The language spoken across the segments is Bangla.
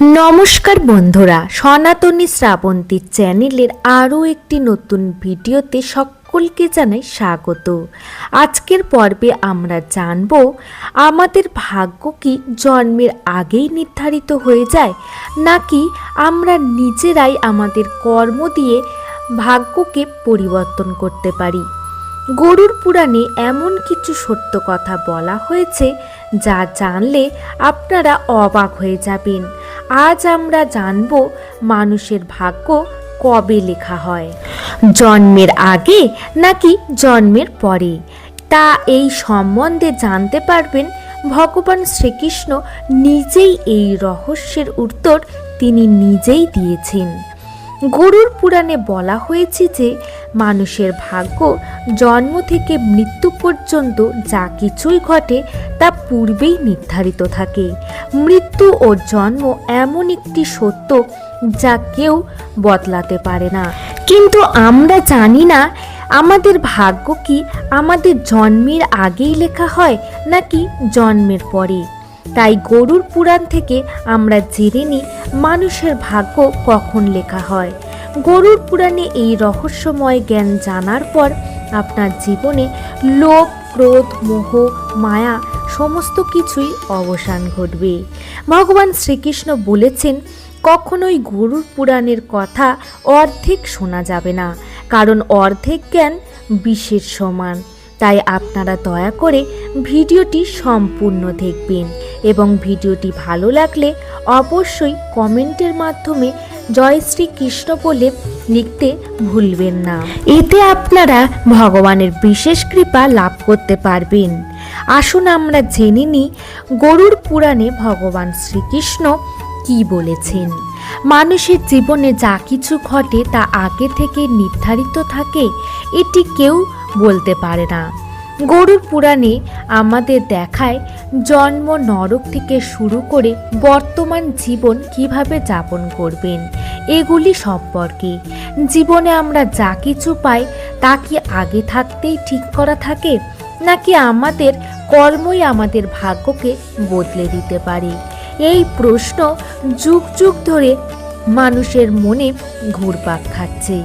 নমস্কার বন্ধুরা, সনাতনী শ্রাবন্তী চ্যানেলের আরও একটি নতুন ভিডিওতে সকলকে জানাই স্বাগত। আজকের পর্বে আমরা জানব, আমাদের ভাগ্য কি জন্মের আগেই নির্ধারিত হয়ে যায়, নাকি আমরা নিজেরাই আমাদের কর্ম দিয়ে ভাগ্যকে পরিবর্তন করতে পারি? গরুর পুরাণে এমন কিছু সত্য কথা বলা হয়েছে, যা জানলে আপনারা অবাক হয়ে যাবেন। আজ আমরা জানব মানুষের ভাগ্য কবে লেখা হয়। জন্মের আগে নাকি জন্মের পরে? তা এই সম্বন্ধে জানতে পারবেন ভগবান শ্রীকৃষ্ণ নিজেই এই রহস্যের উত্তর তিনি নিজেই দিয়েছেন। গরুর পুরাণে বলা হয়েছে যে মানুষের ভাগ্য জন্ম থেকে মৃত্যু পর্যন্ত যা কিছুই ঘটে তা পূর্বেই নির্ধারিত থাকে। মৃত্যু ও জন্ম এমন একটি সত্য যা কেউ বদলাতে পারে না। কিন্তু আমরা জানি না আমাদের ভাগ্য কি আমাদের জন্মের আগেই লেখা হয় নাকি জন্মের পরে। তাই গরুর পুরাণ থেকে আমরা জেনে নিই মানুষের ভাগ্য কখন লেখা হয়। গরুর পুরাণে এই রহস্যময় জ্ঞান জানার পর আপনার জীবনে লোভ, ক্রোধ, মোহ, মায়া সমস্ত কিছুই অবসান ঘটবে। ভগবান শ্রীকৃষ্ণ বলেছেন, কখনোই গরুর পুরাণের কথা অর্ধেক শোনা যাবে না, কারণ অর্ধেক জ্ঞান বিশ্বের সমান। তাই আপনারা দয়া করে ভিডিওটি সম্পূর্ণ দেখবেন এবং ভিডিওটি ভালো লাগলে অবশ্যই কমেন্টের মাধ্যমে জয় শ্রী কৃষ্ণ বলে লিখতে ভুলবেন না। এতে আপনারা ভগবানের বিশেষ কৃপা লাভ করতে পারবেন। আসুন আমরা জেনে নিই, গরুর পুরাণে ভগবান শ্রীকৃষ্ণ কি বলেছেন? মানুষের জীবনে যা কিছু ঘটে তা আগে থেকে নির্ধারিত থাকে, এটি কেউ বলতে পারে না। গরুর পুরাণে আমাদের দেখায় জন্ম নরক থেকে শুরু করে বর্তমান জীবন কীভাবে যাপন করবেন, এগুলি সম্পর্কে। জীবনে আমরা যা কিছু পাই, তা কি আগে থাকতেই ঠিক করা থাকে, নাকি আমাদের কর্মই আমাদের ভাগ্যকে বদলে দিতে পারে? এই প্রশ্ন যুগ যুগ ধরে মানুষের মনে ঘুরপাক খাচ্ছে।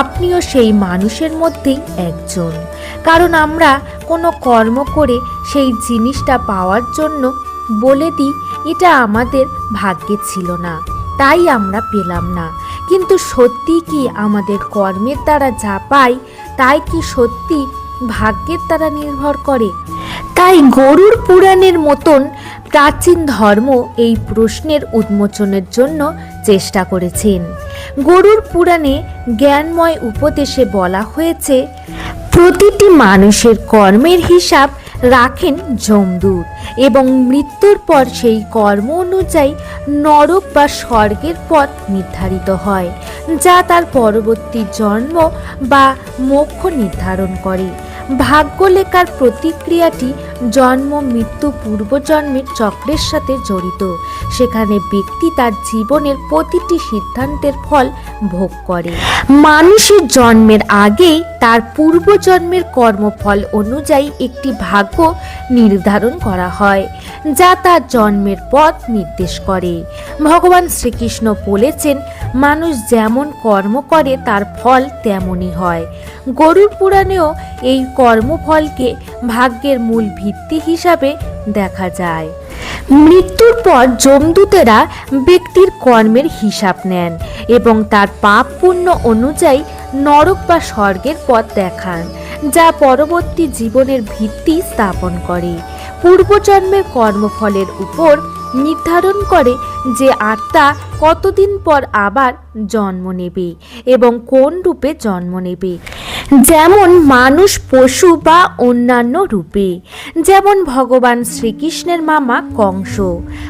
আপনিও সেই মানুষের মধ্যেই একজন। কারণ আমরা কোনো কর্ম করে সেই জিনিসটা পাওয়ার জন্য বলে দিই, এটা আমাদের ভাগ্যে ছিল না, তাই আমরা পেলাম না। কিন্তু সত্যি কি আমাদের কর্মের দ্বারা যা পাই, তাই কি সত্যি ভাগ্যের দ্বারা নির্ভর করে? তাই গরুর পুরাণের মতন প্রাচীন ধর্ম এই প্রশ্নের উন্মোচনের জন্য চেষ্টা করেছেন। গরুর পুরাণে জ্ঞানময় উপদেশে বলা হয়েছে, প্রতিটি মানুষের কর্মের হিসাব রাখেন যমদূত এবং মৃত্যুর পর সেই কর্ম অনুযায়ী নরক বা স্বর্গের পথ নির্ধারিত হয়, যা তার পরবর্তী জন্ম বা মোক্ষ নির্ধারণ করে। ভাগ্য লেখার প্রতিক্রিয়াটি জন্ম, মৃত্যু, পূর্বজন্মের চক্রের সাথে জড়িত। সেখানে ব্যক্তি তার জীবনের প্রতিটি সিদ্ধান্তের ফল ভোগ করে। মানুষের জন্মের আগেই তার পূর্বজন্মের কর্মফল অনুযায়ী একটি ভাগ্য নির্ধারণ করা হয়। যা তার জন্মের পথ নির্দেশ করে। ভগবান শ্রীকৃষ্ণ বলেছেন, মানুষ যেমন কর্ম করে, তার ফল তেমনই হয়। গরুর পুরাণেও এই কর্মফলকে ভাগ্যের মূল ভিত্তি হিসাবে দেখা যায়। মৃত্যুর পর যমদূতেরা ব্যক্তির কর্মের হিসাব নেন এবং তার পাপ পুণ্য অনুযায়ী নরক বা স্বর্গের পথ দেখান, যা পরবর্তী জীবনের ভিত্তি স্থাপন করে। পূর্বজন্মের কর্মফলের উপর নির্ধারণ করে যে আত্মা কতদিন পর আবার জন্ম নেবে এবং কোন রূপে জন্ম নেবে। যেমন মানুষ, পশু বা অন্যান্য রূপে। যেমন ভগবান শ্রীকৃষ্ণের মামা কংস।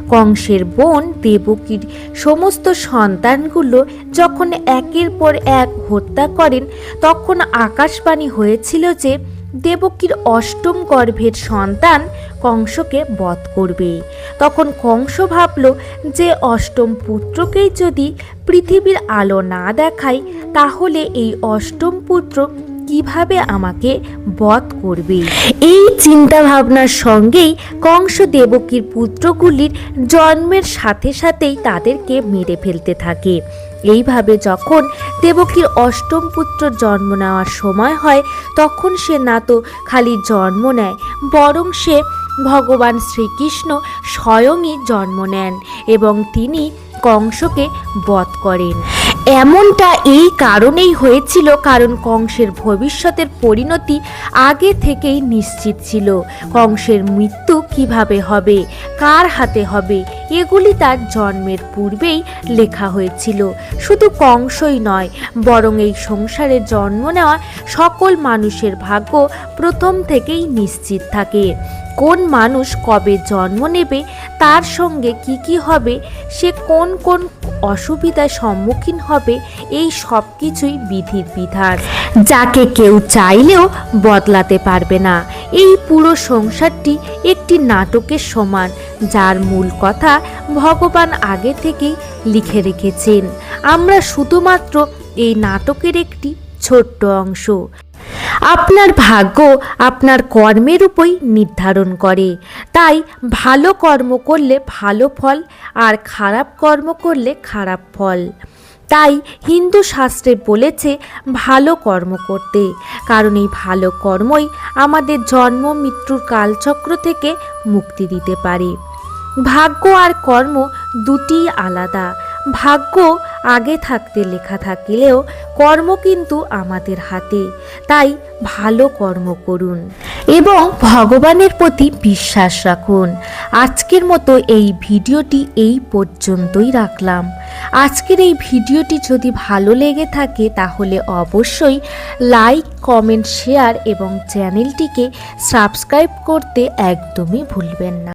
কংসের বোন দেবকীর সমস্ত সন্তানগুলো যখন একের পর এক হত্যা করেন, তখন আকাশবাণী হয়েছিল যে দেবকীর অষ্টম গর্ভের সন্তান কংসকে বধ করবে। তখন কংস ভাবল যে অষ্টম পুত্রকেই যদি পৃথিবীর আলো না দেখায়, তাহলে এই অষ্টম পুত্র কীভাবে আমাকে বধ করবে? এই চিন্তা ভাবনার সঙ্গেই কংস দেবকীর পুত্রগুলির জন্মের সাথে সাথেই তাদেরকে মেরে ফেলতে থাকে। এইভাবে যখন দেবকীর অষ্টম পুত্র জন্ম নেওয়ার সময় হয়, তখন সে না তো খালি জন্ম নেয়, বরং সে ভগবান শ্রীকৃষ্ণ স্বয়ংই জন্ম নেন এবং তিনি কংসকে বধ করেন। এমনটা এই কারণেই হয়েছিল, কারণ কংসের ভবিষ্যতের পরিণতি আগে থেকেই নিশ্চিত ছিল। কংসের মৃত্যু কীভাবে হবে, কার হাতে হবে এগুলি তার জন্মের পূর্বেই লেখা হয়েছিল। শুধু কংসই নয়, বরং এই সংসারে জন্ম নেওয়া সকল মানুষের ভাগ্য প্রথম থেকেই নিশ্চিত থাকে। কোন মানুষ কবে জন্ম নেবে, তার সঙ্গে কি কি হবে, সে কোন কোন অসুবিধার সম্মুখীন হবে, এই সব কিছুই বিধির বিধান। যাকে কেউ চাইলেও বদলাতে পারবে না। এই পুরো সংসারটি একটি নাটকের সমান, যার মূল কথা ভগবান আগে থেকেই লিখে রেখেছেন। আমরা শুধুমাত্র এই নাটকের একটি ছোট্ট অংশ। আপনার ভাগ্য আপনার কর্মের উপরই নির্ধারণ করে। তাই ভালো কর্ম করলে ভালো ফল আর খারাপ কর্ম করলে খারাপ ফল। তাই হিন্দু শাস্ত্রে বলেছে, ভালো কর্ম করতে। কারণ এই ভালো কর্মই আমাদের জন্ম, মৃত্যুর কালচক্র থেকে মুক্তি দিতে পারে। ভাগ্য আর কর্ম দুটি আলাদা। ভাগ্য আগে থাকতে লেখা থাকলেও কর্ম কিন্তু আমাদের হাতে। তাই ভালো কর্ম করুন। এবং ভগবানের প্রতি বিশ্বাস রাখুন। আজকের মতো এই ভিডিওটি এই পর্যন্তই রাখলাম। আজকের এই ভিডিওটি যদি ভালো লেগে থাকে তাহলে অবশ্যই লাইক, কমেন্ট, শেয়ার এবং চ্যানেলটিকে সাবস্ক্রাইব করতে একদমই ভুলবেন না।